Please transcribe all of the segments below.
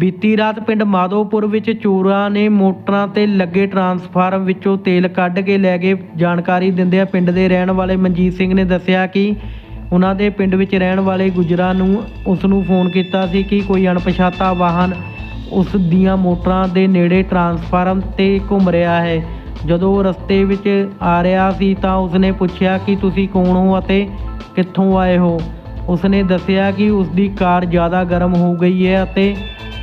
ਬੀਤੀ ਰਾਤ ਪਿੰਡ ਮਾਧੋਪੁਰ ਵਿੱਚ ਚੋਰਾਂ ਨੇ ਮੋਟਰਾਂ ਤੇ ਲੱਗੇ ਟਰਾਂਸਫਾਰਮ ਵਿੱਚੋਂ ਤੇਲ ਕੱਢ ਕੇ ਲੈ ਗਏ। ਜਾਣਕਾਰੀ ਦਿੰਦਿਆਂ ਪਿੰਡ ਦੇ ਰਹਿਣ ਵਾਲੇ ਮਨਜੀਤ ਸਿੰਘ ਨੇ ਦੱਸਿਆ ਕਿ ਉਹਨਾਂ ਦੇ ਪਿੰਡ ਵਿੱਚ ਰਹਿਣ ਵਾਲੇ ਗੁਜਰਾਂ ਨੂੰ ਉਸ ਨੂੰ ਫੋਨ ਕੀਤਾ ਸੀ ਕਿ ਕੋਈ ਅਣਪਛਾਤਾ ਵਾਹਨ ਉਸ ਦੀਆਂ ਮੋਟਰਾਂ ਦੇ ਨੇੜੇ ਟਰਾਂਸਫਾਰਮ ਤੇ ਘੁੰਮ ਰਿਹਾ ਹੈ। ਜਦੋਂ ਉਹ ਰਸਤੇ ਵਿੱਚ ਆ ਰਿਹਾ ਸੀ ਤਾਂ ਉਸਨੇ ਪੁੱਛਿਆ ਕਿ ਤੁਸੀਂ ਕੌਣ ਹੋ ਅਤੇ ਕਿੱਥੋਂ ਆਏ ਹੋ? ਉਸਨੇ ਦੱਸਿਆ ਕਿ ਉਸ ਦੀ ਕਾਰ ਜ਼ਿਆਦਾ ਗਰਮ ਹੋ ਗਈ ਹੈ ਅਤੇ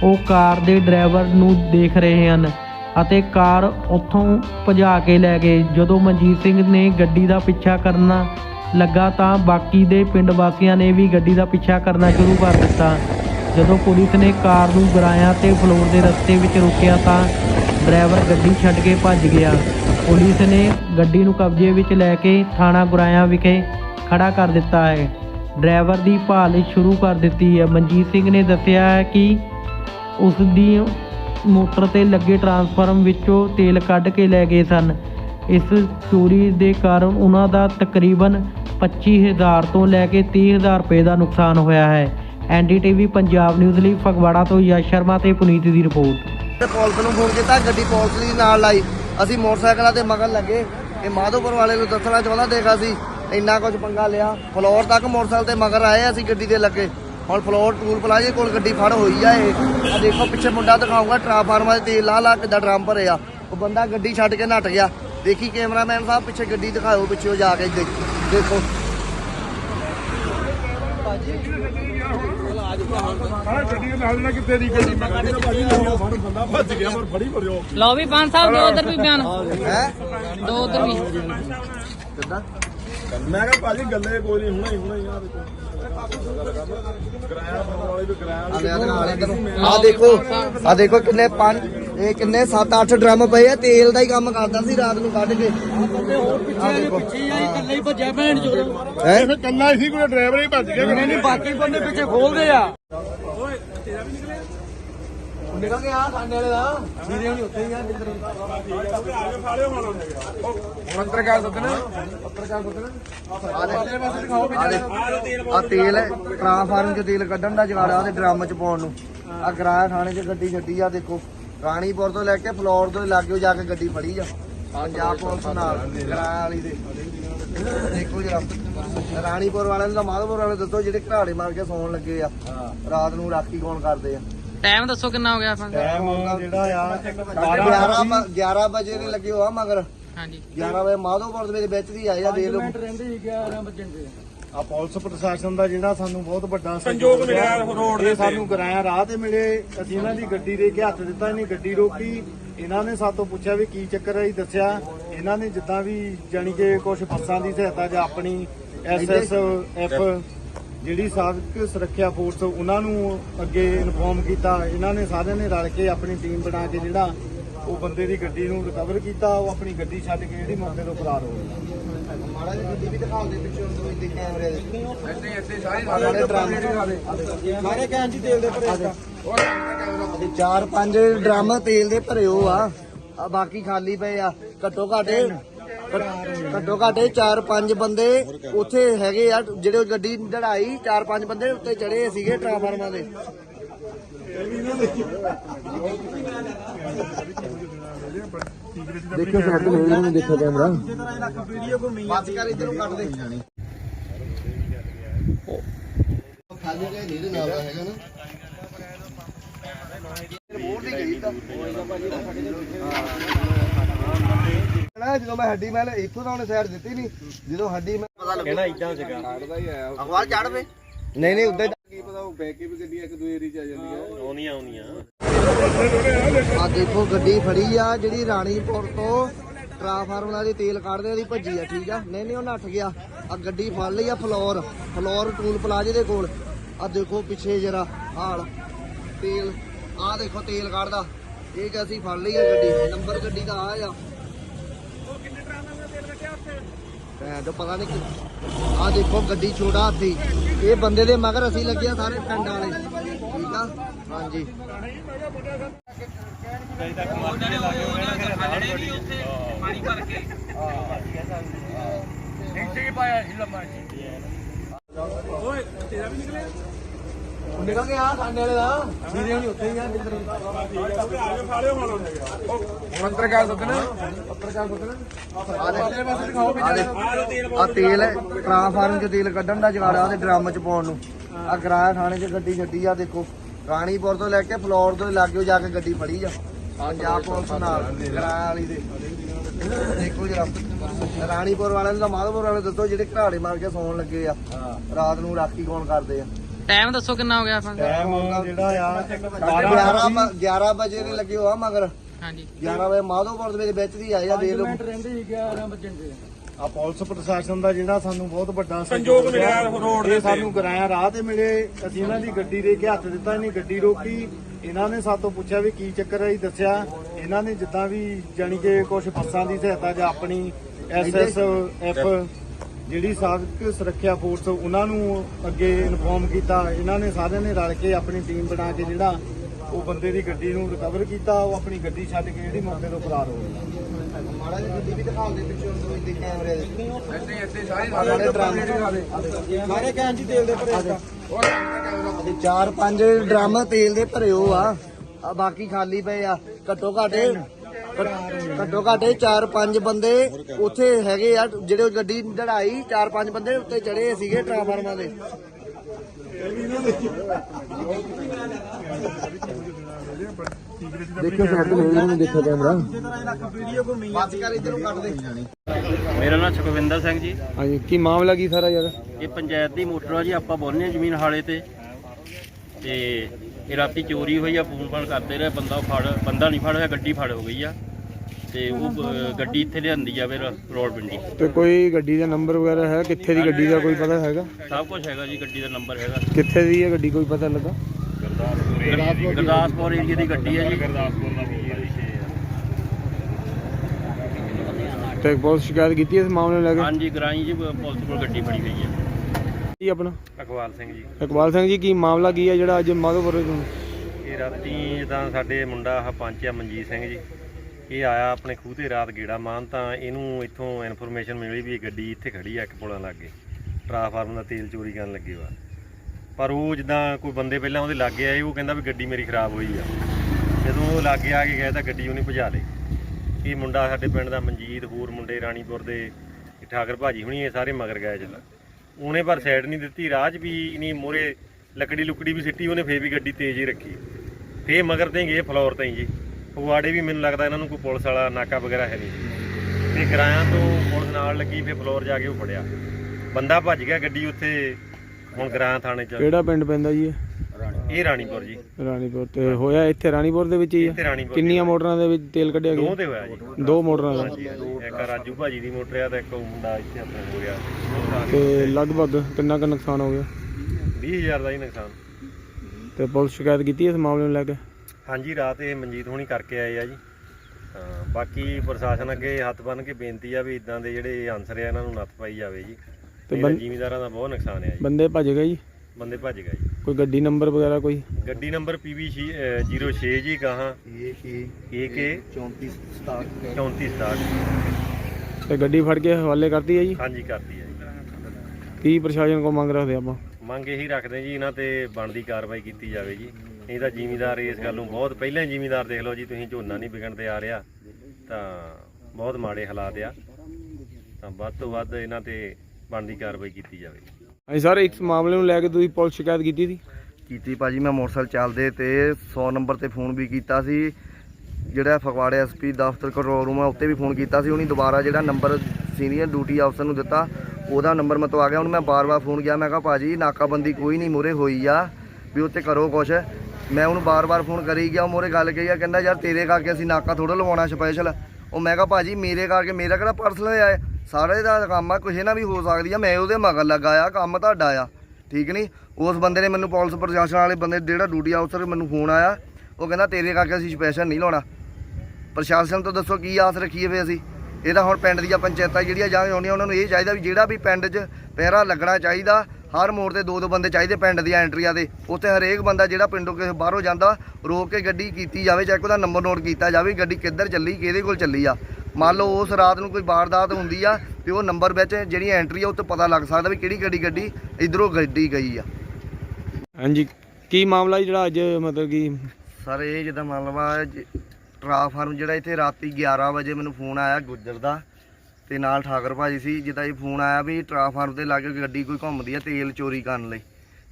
ਉਹ ਕਾਰ ਦੇ ਡਰਾਈਵਰ ਨੂੰ ਦੇਖ ਰਹੇ ਹਨ ਅਤੇ ਕਾਰ ਉੱਥੋਂ ਭਜਾ ਕੇ ਲੈ ਗਏ। ਜਦੋਂ ਮਨਜੀਤ ਸਿੰਘ ਨੇ ਗੱਡੀ ਦਾ ਪਿੱਛਾ ਕਰਨਾ ਲੱਗਾ ਤਾਂ ਬਾਕੀ ਦੇ ਪਿੰਡ ਵਾਸੀਆਂ ਨੇ ਵੀ ਗੱਡੀ ਦਾ ਪਿੱਛਾ ਕਰਨਾ ਸ਼ੁਰੂ ਕਰ ਦਿੱਤਾ। ਜਦੋਂ ਪੁਲਿਸ ਨੇ ਕਾਰ ਨੂੰ ਗਰਾਇਆ ਤੇ ਫਲੋਰ ਦੇ ਰਸਤੇ ਵਿੱਚ ਰੋਕਿਆ ਤਾਂ ਡਰਾਈਵਰ ਗੱਡੀ ਛੱਡ ਕੇ ਭੱਜ ਗਿਆ। ਪੁਲਿਸ ਨੇ ਗੱਡੀ ਨੂੰ ਕਬਜ਼ੇ ਵਿੱਚ ਲੈ ਕੇ ਥਾਣਾ ਗੁਰਾਇਆ ਵਿਖੇ ਖੜਾ ਕਰ ਦਿੱਤਾ ਹੈ। ਡਰਾਈਵਰ ਦੀ ਭਾਲ ਸ਼ੁਰੂ ਕਰ ਦਿੱਤੀ ਹੈ। ਮਨਜੀਤ ਸਿੰਘ ਨੇ ਦੱਸਿਆ ਹੈ ਕਿ ਉਸ ਦੀ ਮੋਟਰ ਤੇ ਲੱਗੇ ਟਰਾਂਸਫਾਰਮ ਵਿੱਚੋਂ ਤੇਲ ਕੱਢ ਕੇ ਲੈ ਗਏ ਸਨ। ਇਸ ਚੋਰੀ ਦੇ ਕਾਰਨ ਉਹਨਾਂ ਦਾ ਤਕਰੀਬਨ 25000 ਤੋਂ ਲੈ ਕੇ 30000 ਰੁਪਏ ਦਾ ਨੁਕਸਾਨ ਹੋਇਆ ਹੈ। ਐਨਡੀਟੀਵੀ ਪੰਜਾਬ ਨਿਊਜ਼ ਲਈ ਫਗਵਾੜਾ ਤੋਂ ਯਸ਼ ਸ਼ਰਮਾ ਤੇ ਪੁਨੀਤ ਦੀ ਰਿਪੋਰਟ। ਤੇ ਪੁਲਿਸ ਨੂੰ ਫੋਨ ਕੀਤਾ, ਗੱਡੀ ਪੁਲਿਸ ਦੀ ਨਾਲ ਲਾਈ। ਅਸੀਂ ਮੋਟਰਸਾਈਕਲਾਂ ਤੇ ਮਗਰ ਲੱਗੇ। ਇਹ ਮਾਧੋਪੁਰ ਵਾਲੇ ਨੂੰ ਦੱਸਣਾ ਚਾਹੁੰਦਾ, ਦੇਖ ਅਸੀਂ ਇੰਨਾ ਕੁਝ ਪੰਗਾ ਲਿਆ। ਫਲੋਰ ਤੱਕ ਮੋਟਰਸਾਈਕਲ ਤੇ ਮਗਰ ਆਏ, ਅਸੀਂ ਗੱਡੀ ਤੇ ਲੱਗੇ। ਹੁਣ ਫਲੋਰ ਟੂਲ ਪਲਾਜ਼ੇ ਕੋਲ ਗੱਡੀ ਫੜ ਹੋਈ ਆ ਇਹ। ਆ ਦੇਖੋ ਪਿੱਛੇ ਮੁੰਡਾ ਦਿਖਾਊਗਾ ਟਰਾਂਸਫਾਰਮਰ ਤੇ ਤੇਲ ਲਾ ਲਾ ਕਿੱਦਾਂ ਡਰਮ ਭਰਿਆ। ਉਹ ਬੰਦਾ ਗੱਡੀ ਛੱਡ ਕੇ ਨੱਟ ਗਿਆ। ਦੇਖੀ ਕੈਮਰਾਮੈਨ ਸਾਹਿਬ ਪਿੱਛੇ ਗੱਡੀ ਦਿਖਾਓ ਪਿੱਛੇ ਜਾ ਕੇ ਦੇਖ- ਦੇ ਦੀ ਦਾ ਲਓ ਵੀ ਪੰਜ ਸਾਹਿਬ ਦੋ ਉਧਰ ਵੀ ਬਿਆਨ। ਹੈ? ਦੋ ਉਧਰ ਵੀ। ਕਿੱਦਾਂ? ਮੈਂ ਕਿਹਾ ਭਾਜੀ ਗੱਲੇ ਕੋਈ ਨਹੀਂ ਹੁਣਾ ਹੀ ਹੁਣਾ ਹੀ ਆ ਦੇਖੋ ਕਿਰਾਇਆ ਬਣਾਉਣ ਵਾਲੇ ਵੀ ਕਿਰਾਇਆ ਆ ਦੇਖੋ ਆ ਦੇਖੋ ਕਿੰਨੇ ਪੰਜ ਇਹ ਕਿੰਨੇ 7-8 ਡਰਮ ਪਏ ਆ ਤੇਲ ਦਾ ਹੀ ਕੰਮ ਕਰਦਾ ਸੀ ਰਾਤ ਨੂੰ ਕੱਢ ਕੇ। ਇਕੱਲੇ ਹੀ ਭੱਜਿਆ ਭੈਣ ਚੋਦ। ਹੈ? ਇਹ ਕੱਲਾ ਹੀ ਸੀ ਕੋਈ ਡਰਾਈਵਰ ਹੀ ਭੱਜ ਗਿਆ। ਨਹੀਂ ਨਹੀਂ ਬਾਕੀ ਬੰਦੇ ਪਿੱਛੇ ਖੋਲਦੇ ਆ। ਨਿਕਲ ਕੇ ਆ ਵਾਲੇ ਦਾ। ਸੀਰੇ ਹੁਣੀ ਉੱਥੇ ਹੀ ਆ ਜਿੱਧਰ ਪੱਤਰਕਾਰ ਸੱਦਣਾ ਆ ਤੇਲ ਟ੍ਰਾਂਸਫਾਰਮ ਚ ਤੇਲ ਕੱਢਣ ਦਾ ਜਗਾੜਾ ਉਹਦੇ ਡਰਮ ਚ ਪਾਉਣ ਨੂੰ। ਆ ਗਰਾਇਆ ਥਾਣੇ ਚ ਗੱਡੀ ਛੱਡੀ ਆ, ਦੇਖੋ। ਰਾਣੀਪੁਰ ਤੋਂ ਲੈ ਕੇ ਫਲੋਰ ਤੋਂ ਲਾਗੇ ਜਾ ਕੇ ਗੱਡੀ ਫੜੀ ਆ। ਪੰਜਾਬ ਪੁਲਿਸ ਨਾਲ ਗਰਾਇਆ ਵਾਲੀ ਦੇ। ਦੇਖੋ ਜਰਾ। ਰਾਣੀਪੁਰ ਵਾਲਿਆਂ ਨੂੰ ਤਾਂ ਮਾਧੋਪੁਰ ਵਾਲੇ ਦੱਸੋ, ਜਿਹੜੇ ਘਰਾੜੇ ਮਾਰ ਕੇ ਸੌਣ ਲੱਗੇ ਆ। ਰਾਤ ਨੂੰ ਰਾਖੀ ਕੌਣ ਕਰਦੇ ਆ? ਟਾਈਮ ਦੱਸੋ ਕਿੰਨਾ ਹੋ ਗਿਆ ਆਪਾਂ ਟਾਈਮ ਜਿਹੜਾ ਆ 11 ਮ- 11 ਵਜੇ ਦੇ ਲੱਗੇ ਹੋਆ ਮਗਰ। ਹਾਂਜੀ। 11 ਵਜੇ ਮਾਧੋਪੁਰ ਦੇ ਵਿੱਚ ਦੀ ਆਏ ਆ ਦੇ। ਲੋ ਆ ਪੁਲਿਸ ਪ੍ਰਸ਼ਾਸਨ ਦਾ ਜਿਹੜਾ ਸਾਨੂੰ ਬਹੁਤ ਵੱਡਾ ਸੰਯੋਗ ਮਿਲਿਆ। ਰੋਡ ਇਹ ਸਾਨੂੰ ਕਿਰਾਇਆ ਰਾਹ ਤੇ ਮਿਲੇ। ਅਸੀਂ ਇਹਨਾਂ ਦੀ ਗੱਡੀ ਦੇ ਕੇ ਹੱਥ ਦਿੱਤਾ ਇਹਨੇ ਗੱਡੀ ਰੋਕੀ। ਇਹਨਾਂ ਨੇ ਸਾਤੋਂ ਪੁੱਛਿਆ ਵੀ ਕੀ ਚੱਕਰ ਹੈ ਜੀ ਦੱਸਿਆ। ਇਹਨਾਂ ਨੇ ਜਿੱਦਾਂ ਵੀ ਜਾਣੀ ਕਿ ਕੁਝ ਬੱਸਾਂ ਦੀ ਸਹਾਇਤਾ ਜਾਂ ਆਪਣੀ ਐਸਐਸਐਫ ਜਿਹੜੀ ਸਾਧਕ ਸੁਰੱਖਿਆ ਫੋਰਸ ਉਹਨਾਂ ਨੂੰ ਅੱਗੇ ਇਨਫੋਰਮ ਕੀਤਾ ਇਹਨਾਂ ਨੇ ਸਾਰਿਆਂ ਨੇ ਰਲ ਕੇ ਆਪਣੀ ਟੀਮ ਬਣਾ ਕੇ ਜਿਹੜਾ ਉਹ ਬੰਦੇ ਦੀ ਗੱਡੀ ਨੂੰ ਰਿਕਵਰ ਕੀਤਾ ਉਹ ਆਪਣੀ ਗੱਡੀ ਛੱਡ ਕੇ ਜਿਹੜੀ ਮੌਕੇ ਤੋਂ ਫਰਾਰ ਹੋ ਗਿਆ ਮਾੜਾ ਜਿਹਾ ਗੱਡੀ ਵੀ ਦਿਖਾ ਦੇ ਪਿੱਛੇ ਉਹ ਇੱਥੇ ਕੈਮਰੇ ਦੇ ਇੱਥੇ ਇੱਥੇ ਸਾਰੇ ਡਰਮ ਸਾਰੇ ਕੈਨ ਜੀ ਤੇਲ ਦੇ ਭਰੇ ਆ। ਚਾਰ ਪੰਜ ਡਰਮ ਤੇਲ ਦੇ ਭਰੇ ਹੋ ਆ। ਆ ਬਾਕੀ ਖਾਲੀ ਪਏ ਆ। ਘੱਟੋ ਘੱਟ ਘੱਟੋ ਘੱਟ ਇਹ ਚਾਰ ਪੰਜ ਬੰਦੇ ਉੱਥੇ ਹੈਗੇ ਆ ਜਿਹੜੇ ਗੱਡੀ ਢੜਾਈ ਚਾਰ ਪੰਜ ਬੰਦੇ ਉੱਤੇ ਚੜੇ ਸੀਗੇ ਟਰਾਂਸਫਾਰਮਾਂ ਦੇ। ਦੇਖੋ ਸਾਈਡ ਤੇ ਨਹੀਂ ਦੇਖੋ ਕੈਮਰਾ। ਬਸ ਕਰ ਇਧਰੋਂ ਕੱਢ ਦੇ ਕੇ ਨੀਰੇ ਨਾਲ ਦਾ। ਹੈਗਾ ਨਾ ਰਿਪੋਰਟ ਨਹੀਂ ਗਈ ਤਾਂ ਨਾ ਜਦੋਂ ਮੈਂ ਹੱਡੀ ਮੈਲ ਇੱਥੋਂ ਤਾਂ ਉਹਨੇ ਸਾਈਡ ਦਿੱਤੀ ਨਹੀਂ ਜਦੋਂ ਹੱਡੀ ਮੈਂ ਪਤਾ ਲੱਗੂ। ਇਦਾਂ ਸੀਗਾ। ਕੱਢਦਾ ਹੀ ਆਇਆ ਅਖਬਾਰ ਨਹੀਂ ਨਹੀਂ ਉਦਾਂ ਕੀ ਪਤਾ ਉਹ ਬੈਕ ਵੀ ਗੱਡੀ ਇੱਕ ਦੋ ਏਰੀ ਚ ਆ ਜਾਂਦੀ ਆ ਆਉਣੀਆਂ ਆਉਣੀਆਂ। ਆ ਦੇਖੋ ਗੱਡੀ ਫੜੀ ਆ ਜਿਹੜੀ ਰਾਣੀਪੁਰ ਤੋਂ ਟਰਾਂਸਫਾਰਮਰ ਦੀ ਤੇਲ ਕੱਢਦੇ ਉਹਦੀ ਭੱਜੀ ਆ ਠੀਕ ਆ? ਨਹੀਂ ਨਹੀਂ ਉਹ ਨੱਠ ਗਿਆ। ਆ ਗੱਡੀ ਫੜ ਲਈ ਆ ਫਲੋਰ ਫਲੋਰ ਟੂਲ ਪਲਾਜ਼ੇ ਦੇ ਕੋਲ। ਆ ਦੇਖੋ ਪਿੱਛੇ ਜਰਾ ਹਾਲ ਤੇਲ ਆ ਦੇਖੋ ਤੇਲ ਕੱਢਦਾ। ਇਹ ਕਿ ਅਸੀਂ ਫੜ ਲਈ ਆ ਗੱਡੀ ਨੰਬਰ ਗੱਡੀ ਦਾ ਆ ਆ। ਭੈਣ ਤੋਂ ਪਤਾ ਨਹੀਂ ਆ ਦੇਖੋ ਗੱਡੀ ਛੋਟਾ ਹਾਥੀ। ਇਹ ਬੰਦੇ ਦੇ ਮਗਰ ਅਸੀਂ ਲੱਗੇ ਆ ਸਾਰੇ ਪਿੰਡ ਵਾਲੇ। ਠੀਕ ਆ? ਹਾਂਜੀ। ਨਿਕਲ ਕੇ ਆ ਖਾਣੇ ਵਾਲੇ ਦਾ ਸੀਰੇ ਨਹੀਂ ਉੱਥੇ ਹੀ ਆ ਪੱਤਰਕਾਰ ਸੱਦਣਾ ਪੱਤਰਕਾਰ ਸੱਦਣਾ ਆ ਦੇ ਆ ਦੇ ਆ ਤੇਲ ਟ੍ਰਾਂਸਫਾਰਮ ਚ ਤੇਲ ਕੱਢਣ ਦਾ ਜਗਾੜਾ ਉਹਦੇ ਡਰਮ ਚ ਪਾਉਣ ਨੂੰ। ਆ ਕਿਰਾਇਆ ਥਾਣੇ ਚ ਗੱਡੀ ਛੱਡੀ ਆ ਦੇਖੋ। ਰਾਣੀਪੁਰ ਤੋਂ ਲੈ ਕੇ ਫਲੋਰ ਤੋਂ ਲਾਗੇ ਜਾ ਕੇ ਗੱਡੀ ਫੜੀ ਆ। ਪੰਜਾਬ ਪੁਲਿਸ ਨਾਲ ਕਿਰਾਇਆ ਵਾਲੀ ਦੇ। ਦੇਖੋ ਜਰਾ। ਰਾਣੀਪੁਰ ਵਾਲਿਆਂ ਨੂੰ ਤਾਂ ਮਾਧੋਪੁਰ ਵਾਲੇ ਦੱਸੋ ਜਿਹੜੇ ਘਰਾੜੇ ਮਾਰ ਕੇ ਸੌਣ ਲੱਗੇ ਆ। ਰਾਤ ਨੂੰ ਰਾਖੀ ਕੌਣ ਕਰਦੇ ਆ? ਟਾਈਮ ਦੱਸੋ ਕਿੰਨਾ ਹੋ ਗਿਆ ਆਪਾਂ ਟਾਈਮ ਜਿਹੜਾ ਆ 11 ਮ- 11 ਵਜੇ ਦੇ ਲੱਗੇ ਹੋਆ ਮਗਰ। ਹਾਂਜੀ। 11 ਵਜੇ ਮਾਧੋਪੁਰ ਦੇ ਵਿੱਚ ਵਿੱਚ ਦੀ ਆਏ ਆ ਦੇਖ ਲਓ। ਆ ਪੁਲਿਸ ਪ੍ਰਸ਼ਾਸਨ ਦਾ ਜਿਹੜਾ ਸਾਨੂੰ ਬਹੁਤ ਵੱਡਾ ਸੰਯੋਗ ਮਿਲਿਆ ਰੋਡ ਤੇ ਸਾਨੂੰ ਗਰਾਇਆ ਰਾਹ ਤੇ ਮਿਲੇ। ਅਸੀਂ ਇਹਨਾਂ ਦੀ ਗੱਡੀ ਦੇ ਕੇ ਹੱਥ ਦਿੱਤਾ ਇਹਨੀ ਗੱਡੀ ਰੋਕੀ। ਇਹਨਾਂ ਨੇ ਸਾਤੋਂ ਪੁੱਛਿਆ ਵੀ ਕੀ ਚੱਕਰ ਹੈ ਜੀ ਦੱਸਿਆ। ਇਹਨਾਂ ਨੇ ਜਿੱਦਾਂ ਵੀ ਜਾਣੀ ਕਿ ਕੁਝ ਬੱਸਾਂ ਦੀ ਸਹਾਇਤਾ ਜਾਂ ਆਪਣੀ ਐਸਐਸਐਫ ਜਿਹੜੀ ਸਾਧਕ ਸੁਰੱਖਿਆ ਫੋਰਸ ਉਹਨਾਂ ਨੂੰ ਅੱਗੇ ਇਨਫੋਰਮ ਕੀਤਾ ਇਹਨਾਂ ਨੇ ਸਾਰਿਆਂ ਨੇ ਰਲ ਕੇ ਆਪਣੀ ਟੀਮ ਬਣਾ ਕੇ ਜਿਹੜਾ ਉਹ ਬੰਦੇ ਦੀ ਗੱਡੀ ਨੂੰ ਰਿਕਵਰ ਕੀਤਾ ਉਹ ਆਪਣੀ ਗੱਡੀ ਛੱਡ ਕੇ ਜਿਹੜੀ ਮੌਕੇ ਤੋਂ ਫਰਾਰ ਹੋ ਗਿਆ ਮਾੜਾ ਜਿਹਾ ਗੱਡੀ ਵੀ ਦਿਖਾ ਦੇ ਪਿੱਛੇ ਉਹ ਦੇ ਕੈਮਰੇ ਦੇ ਇੱਥੇ ਇੱਥੇ ਸਾਰੇ ਡਰਮ ਸਾਰੇ ਕੈਨ ਜੀ ਤੇਲ ਦੇ ਭਰੇ ਆ। ਚਾਰ ਪੰਜ ਡਰਮ ਤੇਲ ਦੇ ਭਰੇ ਹੋ ਆ। ਆ ਬਾਕੀ ਖਾਲੀ ਪਏ ਆ। ਘੱਟੋ ਘੱਟ ਘੱਟੋ ਘੱਟ ਇਹ ਚਾਰ ਪੰਜ ਬੰਦੇ ਉੱਥੇ ਹੈਗੇ ਆ ਜਿਹੜੇ ਉਹ ਗੱਡੀ ਢੜਾਈ ਚਾਰ ਪੰਜ ਬੰਦੇ ਉੱਤੇ ਚੜੇ ਸੀਗੇ ਟਰਾਂਸਫਾਰਮਾਂ ਦੇ। ਦੇਖੋ ਸਾਈਡ ਤੇ ਨਹੀਂ ਦੇਖੋ ਕੈਮਰਾ ਬਾਤ ਕਰ ਇਧਰੋਂ ਕੱਢ ਦੇ ਮੇਰਾ ਨਾਮ ਸੁਖਵਿੰਦਰ ਸਿੰਘ ਜੀ। ਹਾਂਜੀ ਕੀ ਮਾਮਲਾ ਕੀ ਸਾਰਾ ਯਾਰ? ਇਹ ਪੰਚਾਇਤ ਦੀ ਮੋਟਰ ਆ ਜੀ ਆਪਾਂ ਬੋਲਨੇ ਜ਼ਮੀਨ ਹਾਲੇ ਤੇ। ਤੇ ਇਹ ਰਾਤੀ ਚੋਰੀ ਹੋਈ ਆ ਫੋਨ ਫਾਨ ਕਰਦੇ ਰਹੇ ਬੰਦਾ ਫੜ ਬੰਦਾ ਨਹੀਂ ਫੜ ਹੋਇਆ ਗੱਡੀ ਫੜ ਹੋ ਗਈ ਆ। ਤੇ ਉਹ ਬ- ਗੱਡੀ ਇੱਥੇ ਲਿਆਂਦੀ ਆ ਫਿਰ ਰੋਡ ਪਿੰਡੀ। ਤੇ ਕੋਈ ਗੱਡੀ ਦਾ ਨੰਬਰ ਵਗੈਰਾ ਹੈ? ਕਿੱਥੇ ਦੀ ਗੱਡੀ ਦਾ ਕੋਈ ਪਤਾ ਹੈਗਾ? ਸਭ ਕੁਝ ਹੈਗਾ ਜੀ ਗੱਡੀ ਦਾ ਨੰਬਰ ਹੈਗਾ। ਕਿੱਥੇ ਦੀ ਹੈ ਗੱਡੀ ਕੋਈ ਪਤਾ ਲੱਗਾ? ਗੁਰਦਾਸਪੁਰ ਏਰੀਆ ਦੀ ਗੱਡੀ ਹੈ ਜੀ। ਤੇ ਪੁਲਿਸ ਸ਼ਿਕਾਇਤ ਕੀਤੀ ਇਸ ਮਾਮਲੇ ਨੂੰ ਲੈ ਕੇ? ਹਾਂਜੀ ਗਰਾਈ ਜੀ ਪੁਲਿਸ ਕੋਲ ਗੱਡੀ ਫੜੀ ਹੋਈ ਹੈ ਕੀ ਆਪਣਾ? ਅਕਵਾਲ ਸਿੰਘ ਜੀ। ਇਕਬਾਲ ਸਿੰਘ ਜੀ ਕੀ ਮਾਮਲਾ ਕੀ ਹੈ ਜਿਹੜਾ ਅੱਜ ਮਾਧੋਪੁਰ ਤੋਂ? ਇਹ ਰਾਤੀ ਜਿੱਦਾਂ ਸਾਡੇ ਮੁੰਡਾ ਆਹ ਪੰਚ ਆ ਮਨਜੀਤ ਸਿੰਘ ਜੀ। ਇਹ ਆਇਆ ਆਪਣੇ ਖੂਹ ਤੇ ਰਾਤ ਗੇੜਾ ਮਾਨ ਤਾਂ ਇਹਨੂੰ ਇੱਥੋਂ ਇਨਫੋਰਮੇਸ਼ਨ ਮਿਲੀ ਵੀ ਇਹ ਗੱਡੀ ਇੱਥੇ ਖੜੀ ਆ ਇੱਕ ਪੁਲਾਂ ਲਾਗੇ। ਟਰਾਂਸਫਾਰਮਰ ਦਾ ਤੇਲ ਚੋਰੀ ਕਰਨ ਲੱਗੇ ਵਾ। ਪਰ ਉਹ ਜਿੱਦਾਂ ਕੋਈ ਬੰਦੇ ਪਹਿਲਾਂ ਉਹਦੇ ਲਾਗੇ ਆਏ ਉਹ ਕਹਿੰਦਾ ਵੀ ਗੱਡੀ ਮੇਰੀ ਖਰਾਬ ਹੋਈ ਆ। ਜਦੋਂ ਉਹ ਲਾਗੇ ਆ ਕੇ ਗਏ ਤਾਂ ਗੱਡੀ ਉਹਨੇ ਭਜਾ ਲਈ। ਇਹ ਮੁੰਡਾ ਸਾਡੇ ਪਿੰਡ ਦਾ ਮਨਜੀਤ ਹੋਰ ਮੁੰਡੇ ਰਾਣੀਪੁਰ ਦੇ ਇਹ ਠਾਕਰ ਭਾਜੀ ਹੁਣੀ ਇਹ ਸਾਰੇ ਮਗਰ ਗਏ ਚੱਲ ਉਹਨੇ ਪਰ ਸਾਈਡ ਨਹੀਂ ਦਿੱਤੀ, ਰਾਹ ਵੀ ਨਹੀਂ ਮੋਰੇ ਲੱਕੜੀ ਲੁਕੜੀ ਵੀ ਸਿੱਟੀ, ਉਹਨੇ ਫੇਰ ਵੀ ਗੱਡੀ ਤੇਜ਼ ਹੀ ਰੱਖੀ। ਫੇਰ ਮਗਰ ਤੇ ਗਏ ਫਲੋਰ ਤੇ ਜੀ। ਫਗਵਾੜੇ ਵੀ ਮੈਨੂੰ ਲੱਗਦਾ ਇਹਨਾਂ ਨੂੰ ਕੋਈ ਪੁਲਿਸ ਵਾਲਾ ਨਾਕਾ ਵਗੈਰਾ ਹੈ ਨਹੀਂ। ਤੇ ਕਿਰਾਇਆ ਤੋਂ ਪੁਲਿਸ ਨਾਲ ਲੱਗੀ, ਫੇਰ ਫਲੋਰ ਜਾ ਕੇ ਉਹ ਫੜਿਆ। ਬੰਦਾ ਭੱਜ ਗਿਆ ਗੱਡੀ ਉੱਥੇ, ਹੁਣ ਗਰਾਂ ਥਾਣੇ 'ਚ। ਕਿਹੜਾ ਪਿੰਡ ਪੈਂਦਾ ਜੀ ਇਹ? ਇਹ ਰਾਣੀਪੁਰ ਜੀ। ਰਾਣੀਪੁਰ ਤੇ ਹੋਇਆ ਇੱਥੇ ਰਾਣੀਪੁਰ ਦੇ ਵਿੱਚ ਹੀ ਇੱਥੇ ਰਾਣੀਪੁਰ ਕਿੰਨੀਆਂ ਮੋਟਰਾਂ ਦੇ ਵਿੱਚ ਤੇਲ ਕੱਢਿਆ ਦੋ ਗਿਆ ਤੇ ਹੋਇਆ ਜੀ। ਦੋ ਮੋਟਰਾਂ ਦਾ। ਇੱਕ ਰਾਜੂ ਭਾਜੀ ਦੀ ਮੋਟਰ ਆ ਤੇ ਇੱਕ ਉਹ ਮੁੰਡਾ ਇੱਥੇ ਆਪਣਾ ਹੋ ਗਿਆ ਤੇ ਲਗਭਗ ਕਿੰਨਾ ਕੁ ਨੁਕਸਾਨ ਹੋ ਗਿਆ? 20000 ਦਾ ਹੀ ਨੁਕਸਾਨ। ਤੇ ਪੁਲਿਸ ਸ਼ਿਕਾਇਤ ਕੀਤੀ ਇਸ ਮਾਮਲੇ ਨੂੰ ਲੈ ਕੇ? ਹਾਂਜੀ ਰਾਤ ਇਹ ਮਨਜੀਤ ਹੋਣੀ ਕਰਕੇ ਆਏ ਆ ਜੀ। ਬਾਕੀ ਪ੍ਰਸ਼ਾਸਨ ਅੱਗੇ ਹੱਥ ਬੰਨ ਕੇ ਬੇਨਤੀ ਆ ਵੀ ਇਦਾਂ ਦੇ ਜਿਹੜੇ ਆਨਸਰ ਆ ਇਹਨਾਂ ਨੂੰ ਨੱਥ ਪਾਈ ਜਾਵੇ ਜੀ। ਤੇ ਤੇ ਜ਼ਿਮੀਦਾਰਾਂ ਦਾ ਬਹੁਤ ਨੁਕਸਾਨ ਆ ਜੀ। ਬੰਦੇ ਭੱਜ ਗਏ ਜੀ? ਬੰਦੇ ਭੱਜ ਗਏ ਜੀ। ਕੋਈ ਗੱਡੀ ਨੰਬਰ ਵਗੈਰਾ ਕੋਈ? ਗੱਡੀ ਨੰਬਰ PB 06 ਜੀ ਕਹਾਂ ਇਹ ਕੀ। AK 34 ਸਟਾਰ 3467 ਤੇ ਗੱਡੀ ਫੜ ਕੇ ਹਵਾਲੇ ਕਰਤੀ ਹੈ ਜੀ? ਹਾਂਜੀ ਕਰਦੀ ਹੈ ਜੀ। ਕੀ ਪ੍ਰਸ਼ਾਸਨ ਕੋ ਮੰਗ ਰੱਖਦੇ ਆਪਾਂ? ਮੰਗ ਇਹੀ ਰੱਖਦੇ ਜੀ ਇਹਨਾਂ ਤੇ ਬਣਦੀ ਕਾਰਵਾਈ ਕੀਤੀ ਜਾਵੇ ਜੀ। ਨਹੀਂ ਤਾਂ ਜ਼ਿਮੀਦਾਰ ਇਸ ਗੱਲ ਨੂੰ ਬਹੁਤ ਪਹਿਲਾਂ ਜ਼ਿਮੀਦਾਰ ਦੇਖ ਲਓ ਜੀ ਤੁਸੀਂ ਝੋਨਾ ਨਹੀਂ ਵਿਕਣ ਤੇ ਆ। ਰਿਹਾ ਤਾਂ ਬਹੁਤ ਮਾੜੇ ਹਾਲਾਤ ਆ। ਤਾਂ ਵੱਧ ਤੋਂ ਵੱਧ ਇਹਨਾਂ ਤੇ ਬਣਦੀ ਕਾਰਵਾਈ ਕੀਤੀ ਜਾਵੇ। ਹਾਂਜੀ ਸਰ ਇਸ ਮਾਮਲੇ ਨੂੰ ਲੈ ਕੇ ਤੁਸੀਂ ਪੁਲਿਸ ਸ਼ਿਕਾਇਤ ਕੀਤੀ ਸੀ? ਕੀਤੀ ਭਾਜੀ, ਮੈਂ ਮੋਟਰਸਾਈਕਲ ਚੱਲਦੇ ਤੇ 100 ਨੰਬਰ ਤੇ ਫੋਨ ਵੀ ਕੀਤਾ ਸੀ। ਜਿਹੜਾ ਫਗਵਾੜੇ ਐਸਪੀ ਦਫ਼ਤਰ ਕੰਟਰੋਲ ਰੂਮ ਆ, ਉੱਤੇ ਵੀ ਫੋਨ ਕੀਤਾ ਸੀ। ਉਹਨੇ ਦੁਬਾਰਾ ਜਿਹੜਾ ਨੰਬਰ ਸੀਨੀਅਰ ਡਿਊਟੀ ਅਫਸਰ ਨੂੰ ਦਿੱਤਾ, ਉਹਦਾ ਨੰਬਰ ਮਤੋਂ ਆ ਗਿਆ। ਉਹਨੂੰ ਮੈਂ ਬਾਰ-ਬਾਰ ਫੋਨ ਗਿਆ ਮੈਂ ਕਿਹਾ ਭਾਜੀ, ਨਾਕਾਬੰਦੀ ਕੋਈ ਨਹੀਂ ਮੂਹਰੇ ਹੋਈ ਆ, ਵੀ ਉੱਤੇ ਕਰੋ ਕੁਛ। ਮੈਂ ਉਹਨੂੰ ਬਾਰ-ਬਾਰ ਫੋਨ ਕਰੀ ਗਿਆ। ਉਹ ਮੂਹਰੇ ਗੱਲ ਕਹੀ ਆ, ਕਹਿੰਦਾ, ਯਾਰ, ਤੇਰੇ ਕਰਕੇ ਅਸੀਂ ਨਾਕਾ ਥੋੜਾ ਲਵਾਉਣਾ ਸਪੈਸ਼ਲ ਉਹ ਮੈਂ ਕਿਹਾ, ਭਾਜੀ, ਮੇਰੇ ਕਰਕੇ ਮੇਰਾ ਕਿਹੜਾ ਪਰਸਨਲ ਆ ਸਾਰੇ ਦਾ ਕੰਮ ਆ, ਕੁਛ ਨਾ ਵੀ ਹੋ ਸਕਦੀ ਆ, ਮੈਂ ਉਹਦੇ ਮਗਰ ਲੱਗਾ ਆ, ਕੰਮ ਤੁਹਾਡਾ ਆ, ਠੀਕ ਨਹੀਂ ਉਸ ਬੰਦੇ ਨੇ ਮੈਨੂੰ ਪੁਲਿਸ ਪ੍ਰਸ਼ਾਸਨ ਵਾਲੇ ਬੰਦੇ ਜਿਹੜਾ ਡਿਊਟੀ ਅਫਸਰ ਮੈਨੂੰ ਫੋਨ ਆਇਆ, ਉਹ ਕਹਿੰਦਾ ਤੇਰੇ ਕਰਕੇ ਅਸੀਂ ਸਪੈਸ਼ਲ ਨਹੀਂ ਲਾਉਣਾ। ਪ੍ਰਸ਼ਾਸਨ ਤੋਂ ਦੱਸੋ ਕੀ ਆਸ ਰੱਖੀਏ ਫੇ ਅਸੀਂ? ਇਹ ਤਾਂ ਹੁਣ ਪਿੰਡ ਦੀਆਂ ਪੰਚਾਇਤਾਂ ਜਿਹੜੀਆਂ ਜਾ ਆਉਂਦੀਆਂ ਉਹਨਾਂ ਨੂੰ ਇਹ ਚਾਹੀਦਾ ਵੀ ਜਿਹੜਾ ਵੀ ਪਿੰਡ 'ਚ ਪਹਿਰਾ ਲੱਗਣਾ ਚਾਹੀਦਾ, ਹਰ ਮੋੜ ਤੇ ਦੋ ਦੋ ਬੰਦੇ ਚਾਹੀਦੇ ਪਿੰਡ ਦੀਆਂ ਐਂਟਰੀਆਂ 'ਤੇ, ਉੱਥੇ ਹਰੇਕ ਬੰਦਾ ਜਿਹੜਾ ਪਿੰਡੋਂ ਕਿਸੇ ਬਾਹਰੋਂ ਜਾਂਦਾ, ਰੋਕ ਕੇ ਗੱਡੀ ਕੀਤੀ ਜਾਵੇ ਚੈੱਕ ਉਹਦਾ ਨੰਬਰ ਨੋਟ ਕੀਤਾ ਜਾਵੇ ਗੱਡੀ ਕਿੱਧਰ ਚੱਲੀ, ਕਿਹਦੇ ਕੋਲ ਚੱਲੀ ਆ। ਮੰਨ ਲਓ ਉਸ ਰਾਤ ਨੂੰ ਕੋਈ ਵਾਰਦਾਤ ਹੁੰਦੀ ਆ ਤੇ ਉਹ ਨੰਬਰ ਵਿੱਚ ਜਿਹੜੀ ਐਂਟਰੀ ਆ ਉਹ ਤੋਂ ਪਤਾ ਲੱਗ ਸਕਦਾ ਵੀ ਕਿਹੜੀ ਗੱਡੀ ਗੱਡੀ ਇਧਰੋਂ ਗੱਡੀ ਗਈ ਆ। ਹਾਂਜੀ ਕੀ ਮਾਮਲਾ ਜੀ ਜਿਹੜਾ ਅੱਜ ਮਤਲਬ ਕਿ ਸਰ ਇਹ ਜਿੱਦਾਂ ਮੰਨ ਲਵਾ ਟਰਾਫਾਰਮ ਜਿਹੜਾ ਇੱਥੇ ਰਾਤੀ 11 ਵਜੇ ਮੈਨੂੰ ਫੋਨ ਆਇਆ ਗੁੱਜਰ ਦਾ ਤੇ ਨਾਲ ਠਾਕਰ ਭਾਜੀ ਸੀ ਜਿੱਦਾਂ ਇਹ ਫੋਨ ਆਇਆ ਵੀ ਟਰਾਫਾਰਮ ਦੇ ਲਾਗੇ ਗੱਡੀ ਕੋਈ ਘੁੰਮਦੀ ਆ ਤੇਲ ਚੋਰੀ ਕਰਨ ਲਈ।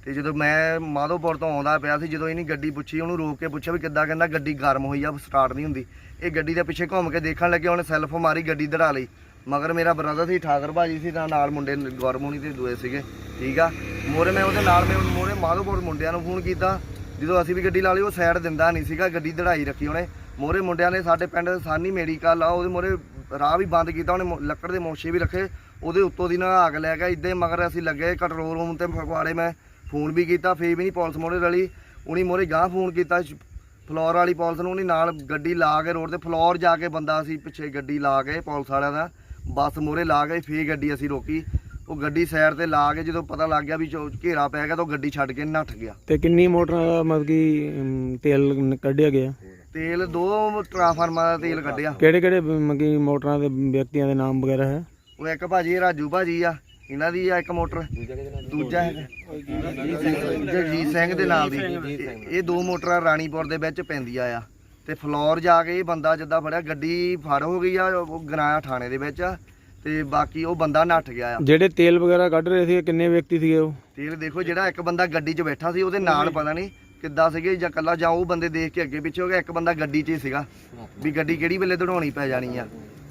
ਤੇ ਜਦੋਂ ਮੈਂ ਮਾਧੋਪੁਰ ਤੋਂ ਆਉਂਦਾ ਪਿਆ ਸੀ, ਜਦੋਂ ਇਹਨੀ ਗੱਡੀ ਪੁੱਛੀ, ਉਹਨੂੰ ਰੋਕ ਕੇ ਪੁੱਛਿਆ ਵੀ ਕਿੱਦਾਂ, ਕਹਿੰਦਾ ਗੱਡੀ ਗਰਮ ਹੋਈ ਆ ਸਟਾਰਟ ਨਹੀਂ ਹੁੰਦੀ। ਇਹ ਗੱਡੀ ਦੇ ਪਿੱਛੇ ਘੁੰਮ ਕੇ ਦੇਖਣ ਲੱਗੇ, ਉਹਨੇ ਸੈਲਫ ਮਾਰੀ, ਗੱਡੀ ਦੜਾ ਲਈ। ਮਗਰ ਮੇਰਾ ਬ੍ਰਦਰ ਸੀ, ਠਾਕਰ ਭਾਜੀ ਸੀ ਨਾਲ ਨਾਲ ਮੁੰਡੇ ਗੌਰਮੋਨੀ ਤੇ ਦੂਏ ਸੀਗੇ, ਠੀਕ ਆ? ਮੋਰੇ ਮੈਂ ਉਹਦੇ ਨਾਲ, ਮੈਂ ਮੋਰੇ ਮਾਧੋਪੁਰ ਮੁੰਡਿਆਂ ਨੂੰ ਫੋਨ ਕੀਤਾ। ਜਦੋਂ ਅਸੀਂ ਵੀ ਗੱਡੀ ਲਾ ਲਈ, ਉਹ ਸਾਈਡ ਦਿੰਦਾ ਨਹੀਂ ਸੀਗਾ, ਗੱਡੀ ਦੜਾਈ ਰੱਖੀ ਉਹਨੇ। ਮੋਰੇ ਮੁੰਡਿਆਂ ਨੇ ਸਾਡੇ ਪਿੰਡ ਸਾਨੀ ਮੈਡੀਕਲ ਆ ਉਹਦੇ ਮੋਰੇ ਰਾਹ ਵੀ ਬੰਦ ਕੀਤਾ, ਉਹਨੇ ਲੱਕੜ ਦੇ ਮੋਸ਼ੇ ਵੀ ਰੱਖੇ। ਉਹਦੇ ਉੱਤੋਂ ਦੀ ਨਾ ਆਗ ਲੈ ਗਿਆ ਇਦਾਂ ਮਗਰ ਅਸੀਂ ਲੱਗੇ ਕੰਟਰੋਲ ਰੂਮ ਤੇ ਫਗਵਾੜੇ ਮੈਂ ਫੋਨ ਵੀ ਕੀਤਾ ਫੇਰ ਵੀ ਨਹੀਂ ਪੁਲਿਸ ਮੋਰੇ ਰਲੀ। ਉਹਨੇ ਮੋਰੇ ਗਾਂ ਫੋਨ ਕੀਤਾ ਫਲੋਰ ਵਾਲੀ ਪੁਲਿਸ ਨੂੰ ਉਹਨੇ ਨਾਲ ਗੱਡੀ ਲਾ ਕੇ ਰੋਡ ਤੇ ਫਲੋਰ ਜਾ ਕੇ ਬੰਦਾ ਸੀ ਪਿੱਛੇ ਗੱਡੀ ਲਾ ਕੇ ਪੁਲਿਸ ਵਾਲਿਆਂ ਦਾ ਬੱਸ ਮੋਰੇ ਲਾ ਕੇ ਫੇਰ ਗੱਡੀ ਅਸੀਂ ਰੋਕੀ। ਉਹ ਗੱਡੀ ਸਾਈਡ ਤੇ ਲਾ ਕੇ ਜਦੋਂ ਪਤਾ ਲੱਗ ਗਿਆ ਵੀ ਘੇਰਾ ਪੈ ਗਿਆ ਤਾਂ ਉਹ ਗੱਡੀ ਛੱਡ ਕੇ ਨੱਠ ਗਿਆ। ਤੇ ਕਿੰਨੀ ਮੋਟਰਾਂ ਦਾ ਮਤਲਬ ਕਿ ਤੇਲ ਕੱਢਿਆ ਗਿਆ? ਤੇਲ ਦੋ ਟਰਾਂਸਫਾਰਮਰ ਦਾ ਤੇਲ ਕੱਢਿਆ। ਕਿਹੜੇ ਕਿਹੜੇ ਮਤਲਬ ਕਿ ਮੋਟਰਾਂ ਦੇ ਵਿਅਕਤੀਆਂ ਦੇ ਨਾਮ ਵਗੈਰਾ ਹੈ? ਉਹ ਇੱਕ ਭਾਜੀ ਰਾਜੂ ਭਾਜੀ ਆ। ਇਹਨਾਂ ਦੀ ਆ ਇੱਕ ਮੋਟਰ ਦੂਜਾ ਹੈਗਾ ਜਗਜੀਤ ਸਿੰਘ ਦੇ ਨਾਲ ਦੀ। ਇਹ- ਦੋ ਮੋਟਰਾਂ ਰਾਣੀਪੁਰ ਦੇ ਵਿੱਚ ਪੈਂਦੀਆਂ ਆ। ਤੇ ਫਲੋਰ ਜਾ ਕੇ ਇਹ ਬੰਦਾ ਜਿੱਦਾਂ ਫੜਿਆ ਗੱਡੀ ਫੜ ਹੋ ਗਈ ਆ ਉਹ ਗਰਾਇਆ ਥਾਣੇ ਦੇ ਵਿੱਚ ਆ। ਤੇ ਬਾਕੀ ਉਹ ਬੰਦਾ ਨੱਠ ਗਿਆ ਆ। ਜਿਹੜੇ ਤੇਲ ਵਗੈਰਾ ਕੱਢ ਰਹੇ ਸੀ ਕਿੰਨੇ ਵਿਅਕਤੀ ਸੀਗੇ ਉਹ? ਤੇਲ ਦੇਖੋ ਜਿਹੜਾ ਇੱਕ ਬੰਦਾ ਗੱਡੀ 'ਚ ਬੈਠਾ ਸੀ ਉਹਦੇ ਨਾਲ ਪਤਾ ਨਹੀਂ ਕਿੱਦਾਂ ਸੀਗੇ ਜਾਂ ਕੱਲਾ ਜਾਂ ਉਹ ਬੰਦੇ ਦੇਖ ਕੇ ਅੱਗੇ ਪਿੱਛੇ ਹੋ ਗਿਆ ਇੱਕ ਬੰਦਾ ਗੱਡੀ 'ਚ ਹੀ ਸੀਗਾ। ਵੀ ਗੱਡੀ ਕਿਹੜੀ ਵੇਲੇ ਦੜਾਉਣੀ ਪੈ ਜਾਣੀ ਆ।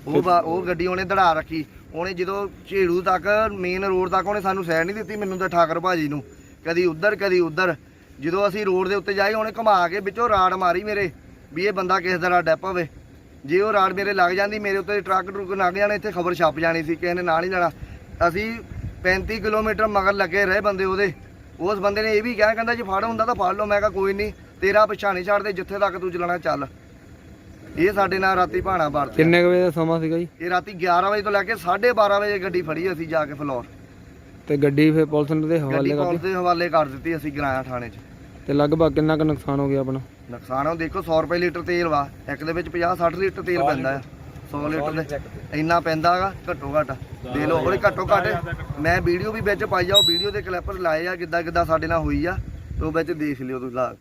ਉਹ ਬਾ- ਉਹ ਗੱਡੀ ਉਹਨੇ ਦੜਾ ਰੱਖੀ। ਉਹਨੇ ਜਦੋਂ ਝੇੜੂ ਤੱਕ ਮੇਨ ਰੋਡ ਤੱਕ ਉਹਨੇ ਸਾਨੂੰ ਸਾਈਡ ਨਹੀਂ ਦਿੱਤੀ ਮੈਨੂੰ ਤਾਂ ਠਾਕਰ ਭਾਜੀ ਨੂੰ। ਕਦੀ ਉੱਧਰ ਕਦੀ ਉੱਧਰ। ਜਦੋਂ ਅਸੀਂ ਰੋਡ ਦੇ ਉੱਤੇ ਜਾਏ ਉਹਨੇ ਘੁਮਾ ਕੇ ਵਿੱਚੋਂ ਰਾੜ ਮਾਰੀ ਮੇਰੇ ਵੀ ਇਹ ਬੰਦਾ ਕਿਸ ਤਰ੍ਹਾਂ ਡੈਪ ਹੋਵੇ। ਜੇ ਉਹ ਰਾੜ ਮੇਰੇ ਲੱਗ ਜਾਂਦੀ ਮੇਰੇ ਉੱਤੇ ਟਰੱਕ ਟਰੁੱਕ ਲੱਗ ਜਾਣੇ ਇੱਥੇ ਖਬਰ ਛਪ ਜਾਣੀ ਸੀ ਕਿਸੇ ਨੇ ਨਾਲ ਹੀ ਜਾਣਾ। ਅਸੀਂ 35 ਕਿਲੋਮੀਟਰ ਮਗਰ ਲੱਗੇ ਰਹੇ ਬੰਦੇ ਉਹਦੇ। ਉਸ ਬੰਦੇ ਨੇ ਇਹ ਵੀ ਕਿਹਾ ਕਹਿੰਦਾ ਜੇ ਫੜ ਹੁੰਦਾ ਤਾਂ ਫੜ ਲਓ। ਮੈਂ ਕਿਹਾ ਕੋਈ ਨਹੀਂ ਤੇਰਾ ਪਿੱਛਾ ਨਹੀਂ ਛੱਡਦੇ ਜਿੱਥੇ ਤੱਕ ਤੂੰ ਚਲਾਣਾ ਚੱਲ। ਇਹ ਸਾਡੇ ਨਾਲ ਰਾਤੀ ਭਾਣਾ ਵਰਤਿਆ। ਕਿੰਨੇ ਕੁ ਵਜੇ ਦਾ ਸਮਾਂ ਸੀਗਾ ਜੀ? ਇਹ ਰਾਤੀ 11 ਵਜੇ ਤੋਂ ਲੈ ਕੇ 12:30 ਵਜੇ ਗੱਡੀ ਫੜੀ ਅਸੀਂ ਜਾ ਕੇ ਫਲੋਰ। ਤੇ ਗੱਡੀ ਫਿਰ ਪੁਲਿਸ ਨੇ ਦੇ ਗੱਡੀ ਹਵਾਲੇ ਪੁਲਿਸ ਕਰਤੀ ਦੇ ਹਵਾਲੇ ਕਰ ਦਿੱਤੀ ਅਸੀਂ ਗਰਾਇਆ ਥਾਣੇ 'ਚ। ਤੇ ਲਗਭਗ ਕਿੰਨਾ ਕੁ ਨੁਕਸਾਨ ਹੋ ਗਿਆ ਆਪਣਾ? ਨੁਕਸਾਨ ਉਹ ਦੇਖੋ 100 ਰੁਪਏ ਲੀਟਰ ਤੇਲ ਵਾ। ਇੱਕ ਦੇ ਵਿੱਚ 50 60 ਲੀਟਰ ਤੇਲ ਪੈਂਦਾ ਆ। 100 ਲੀਟਰ ਦੇ। ਇੰਨਾ ਪੈਂਦਾ ਗਾ ਘੱਟੋ ਘੱਟ। ਦੇ ਲਓ ਉਹਦੇ ਘੱਟੋ ਘੱਟ ਮੈਂ ਵੀਡੀਓ ਵੀ ਵਿੱਚ ਪਾਈ ਆ ਉਹ ਵੀਡੀਓ ਦੇ ਕਲਿੱਪ ਲਾਏ ਆ ਕਿੱਦਾਂ ਕਿੱਦਾਂ ਸਾਡੇ ਨਾਲ ਹੋਈ ਆ ਤੇ ਉਹ ਵਿੱਚ ਦੇਖ ਲਿਓ ਤੁਸੀਂ ਲਾ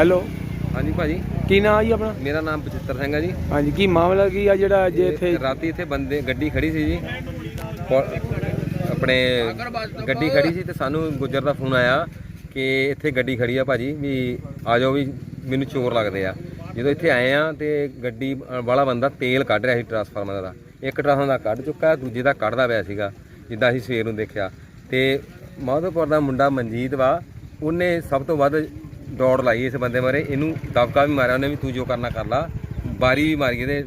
ਹੈਲੋ। ਹਾਂਜੀ ਭਾਜੀ। ਕੀ ਨਾਮ ਆ ਜੀ ਆਪਣਾ? ਮੇਰਾ ਨਾਮ ਬਚਿੱਤਰ ਸਿੰਘ ਹੈ ਜੀ। ਹਾਂਜੀ ਕੀ ਮਾਮਲਾ ਕੀ ਆ ਜਿਹੜਾ ਅੱਜ ਇੱਥੇ? ਰਾਤੀ ਇੱਥੇ ਬੰਦੇ ਗੱਡੀ ਖੜੀ ਸੀ ਜੀ। ਪੁ- ਆਪਣੇ ਗੱਡੀ ਖੜੀ ਸੀ ਤੇ ਸਾਨੂੰ ਗੁੱਜਰ ਦਾ ਫੋਨ ਆਇਆ ਕਿ ਇੱਥੇ ਗੱਡੀ ਖੜੀ ਆ ਭਾਜੀ ਵੀ ਆ ਜਾਓ ਵੀ ਮੈਨੂੰ ਚੋਰ ਲੱਗਦੇ ਆ। ਜਦੋਂ ਇੱਥੇ ਆਏ ਆ ਤੇ ਗੱਡੀ ਵਾਲਾ ਬੰਦਾ ਤੇਲ ਕੱਢ ਰਿਹਾ ਸੀ ਟਰਾਂਸਫਾਰਮਰ ਦਾ। ਇੱਕ ਟਰਾਂਸਫਾਰਮਰ ਦਾ ਕੱਢ ਚੁੱਕਾ ਦੂਜੇ ਦਾ ਕੱਢਦਾ ਪਿਆ ਸੀਗਾ ਜਿੱਦਾਂ ਅਸੀਂ ਸਵੇਰ ਨੂੰ ਦੇਖਿਆ। ਤੇ ਮਾਧੋਪੁਰ ਦਾ ਮੁੰਡਾ ਮਨਜੀਤ ਵਾ ਉਹਨੇ ਸਭ ਤੋਂ ਵੱਧ ਦੌੜ ਲਾਈ ਇਸ ਬੰਦੇ ਬਾਰੇ। ਇਹਨੂੰ ਦਬਕਾ ਵੀ ਮਾਰਿਆ ਉਹਨੇ ਵੀ ਤੂੰ ਜੋ ਕਰਨਾ ਕਰ ਲਾ। ਬਾਰੀ ਵੀ ਮਾਰੀ ਇਹਦੇ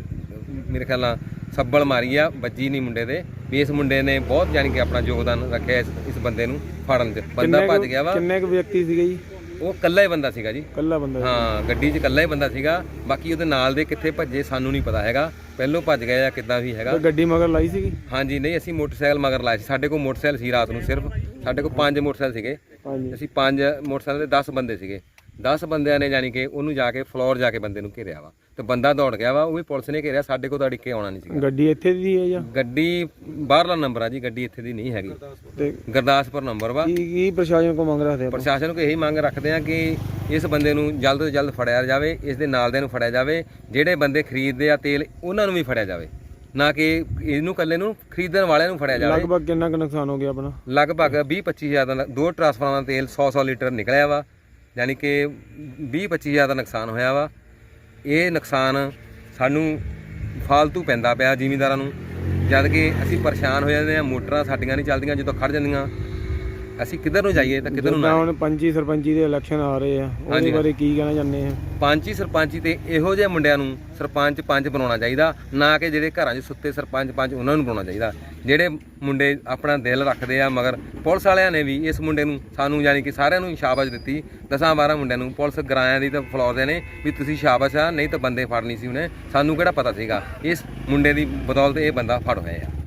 ਮੇਰੇ ਖਿਆਲ ਨਾਲ ਸੱਬਲ ਮਾਰੀ ਆ ਵੱਜੀ ਨਹੀਂ ਮੁੰਡੇ ਦੇ। ਵੀ ਇਸ ਮੁੰਡੇ ਨੇ ਬਹੁਤ ਯਾਨੀ ਕਿ ਆਪਣਾ ਯੋਗਦਾਨ ਰੱਖਿਆ ਇਸ ਇਸ ਬੰਦੇ ਨੂੰ ਫੜਨ 'ਚ ਬੰਦਾ ਭੱਜ ਗਿਆ ਵਾ। ਕਿੰਨੇ ਕੁ ਵਿਅਕਤੀ ਸੀਗੇ ਜੀ? ਉਹ ਇਕੱਲਾ ਹੀ ਬੰਦਾ ਸੀਗਾ ਜੀ। ਕੱਲਾ ਬੰਦਾ। ਹਾਂ ਗੱਡੀ 'ਚ ਇਕੱਲਾ ਹੀ ਬੰਦਾ ਸੀਗਾ। ਬਾਕੀ ਉਹਦੇ ਨਾਲ ਦੇ ਕਿੱਥੇ ਭੱਜੇ ਸਾਨੂੰ ਨਹੀਂ ਪਤਾ ਹੈਗਾ। ਪਹਿਲੋਂ ਭੱਜ ਗਏ ਜਾਂ ਕਿੱਦਾਂ ਵੀ ਹੈਗਾ। ਗੱਡੀ ਮਗਰ ਲਾਈ ਸੀਗੀ? ਹਾਂਜੀ ਨਹੀਂ ਅਸੀਂ ਮੋਟਰਸਾਈਕਲ ਮਗਰ ਲਾਇਆ ਸੀ। ਸਾਡੇ ਕੋਲ ਮੋਟਰਸਾਈਕਲ ਸੀ ਰਾਤ ਨੂੰ ਸਿਰਫ। ਸਾਡੇ ਕੋਲ ਪੰਜ ਮੋਟਰਸਾਈਕਲ ਸੀਗੇ। ਹਾਂਜੀ। ਅਸੀਂ ਪੰਜ ਮੋਟਰਸਾਈਕਲ ਦੇ 10 ਬੰਦੇ ਸੀਗੇ। 10 ਬੰਦਿਆਂ ਨੇ ਯਾਨੀ ਕਿ ਉਹਨੂੰ ਜਾ ਕੇ ਫਲੋਰ ਜਾ ਕੇ ਬੰਦੇ ਨੂੰ ਘੇਰਿਆ ਵਾ। ਤੇ ਬੰਦਾ ਦੌੜ ਗਿਆ ਵਾ ਉਹ ਵੀ ਪੁਲਿਸ ਨੇ ਘੇਰਿਆ ਸਾਡੇ ਕੋਲ ਤਾਂ ਅੜਿੱਕੇ ਆਉਣਾ ਨਹੀਂ ਸੀਗਾ। ਗੱਡੀ ਇੱਥੇ ਦੀ ਹੈ ਜਾਂ? ਗੱਡੀ ਬਾਹਰਲਾ ਨੰਬਰ ਆ ਜੀ ਗੱਡੀ ਇੱਥੇ ਦੀ ਨਹੀਂ ਹੈਗੀ। ਤੇ ਗੁਰਦਾਸਪੁਰ ਨੰਬਰ ਵਾ। ਕੀ ਕੀ ਪ੍ਰਸ਼ਾਸਨ ਕੋ ਮੰਗ ਰੱਖਦੇ ਆਪਾਂ? ਪ੍ਰਸ਼ਾਸਨ ਨੂੰ ਇਹੀ ਮੰਗ ਰੱਖਦੇ ਆ ਕਿ ਇਸ ਬੰਦੇ ਨੂੰ ਜਲਦ ਤੋਂ ਜਲਦ ਫੜਿਆ ਜਾਵੇ ਇਸ ਦੇ ਨਾਲ ਦੇ ਨੂੰ ਫੜਿਆ ਜਾਵੇ ਜਿਹੜੇ ਬੰਦੇ ਖਰੀਦਦੇ ਆ ਤੇਲ ਉਹਨਾਂ ਨੂੰ ਵੀ ਫੜਿਆ ਜਾਵੇ। ਨਾ ਕਿ ਇਹਨੂੰ ਇਕੱਲੇ ਨੂੰ ਖਰੀਦਣ ਵਾਲਿਆਂ ਨੂੰ ਫੜਿਆ ਜਾਵੇ। ਲਗਭਗ ਕਿੰਨਾ ਕੁ ਨੁਕਸਾਨ ਹੋ ਗਿਆ ਆਪਣਾ? ਲਗਭਗ 20 25000 ਦਾ ਦੋ ਟਰਾਂਸਫਾਰਮਰ ਦਾ ਤੇਲ 100 100 ਲੀਟਰ ਨਿਕਲਿਆ ਵਾ। ਯਾਨੀ ਕਿ 20 25000 ਦਾ ਨੁਕਸਾਨ ਹੋਇਆ ਵਾ। ਇਹ ਨੁਕਸਾਨ ਸਾਨੂੰ ਫਾਲਤੂ ਪੈਂਦਾ ਪਿਆ ਜ਼ਿਮੀਂਦਾਰਾਂ ਨੂੰ। ਜਦ ਕਿ ਅਸੀਂ ਪਰੇਸ਼ਾਨ ਹੋ ਜਾਂਦੇ ਆ ਮੋਟਰਾਂ ਸਾਡੀਆਂ ਨਹੀਂ ਚੱਲਦੀਆਂ ਜਦੋਂ ਖੜ ਜਾਂਦੀਆਂ। ਅਸੀਂ ਕਿੱਧਰ ਨੂੰ ਜਾਈਏ ਤਾਂ ਕਿੱਧਰ ਨੂੰ ਜਿੱਦਾਂ ਨਾ ਹੁਣ ਪੰਚੀ ਸਰਪੰਚੀ ਦੇ ਇਲੈਕਸ਼ਨ ਆ ਰਹੇ ਆ ਉਹਦੇ। ਬਾਰੇ ਕੀ ਕਹਿਣਾ ਚਾਹੁੰਦੇ ਆ? ਪੰਚੀ ਸਰਪੰਚੀ ਤੇ ਇਹੋ ਜਿਹੇ ਮੁੰਡਿਆਂ ਨੂੰ ਸਰਪੰਚ ਪੰਚ ਬਣਾਉਣਾ ਚਾਹੀਦਾ ਨਾ ਕਿ ਜਿਹੜੇ ਘਰਾਂ 'ਚ ਸੁੱਤੇ ਸਰਪੰਚ ਪੰਚ ਉਹਨਾਂ ਨੂੰ ਬਣਾਉਣਾ ਚਾਹੀਦਾ। ਜਿਹੜੇ ਮੁੰਡੇ ਆਪਣਾ ਦਿਲ ਰੱਖਦੇ ਆ ਮਗਰ ਪੁਲਿਸ ਵਾਲਿਆਂ ਨੇ ਵੀ ਇਸ ਮੁੰਡੇ ਨੂੰ ਸਾਨੂੰ ਯਾਨੀ ਕਿ ਸਾਰਿਆਂ ਨੂੰ ਸ਼ਾਬਾਸ਼ ਦਿੱਤੀ। ਦਸਾਂ 12 ਮੁੰਡਿਆਂ ਨੂੰ ਪੁਲਿਸ ਗਰਾਇਆਂ ਦੀ ਤਾਂ ਫਲੋਰ ਦੇ ਨੇ ਵੀ ਤੁਸੀਂ ਸ਼ਾਬਾਸ਼ ਆ ਨਹੀਂ ਤਾਂ ਬੰਦੇ ਫੜਨੀ ਸੀ ਉਹਨੇ। ਸਾਨੂੰ ਕਿਹੜਾ ਪਤਾ ਸੀਗਾ? ਇਸ ਮੁੰਡੇ ਦੀ ਬਦੌਲਤ ਇਹ ਬੰਦਾ ਫੜ ਹੋਇਆ ਆ।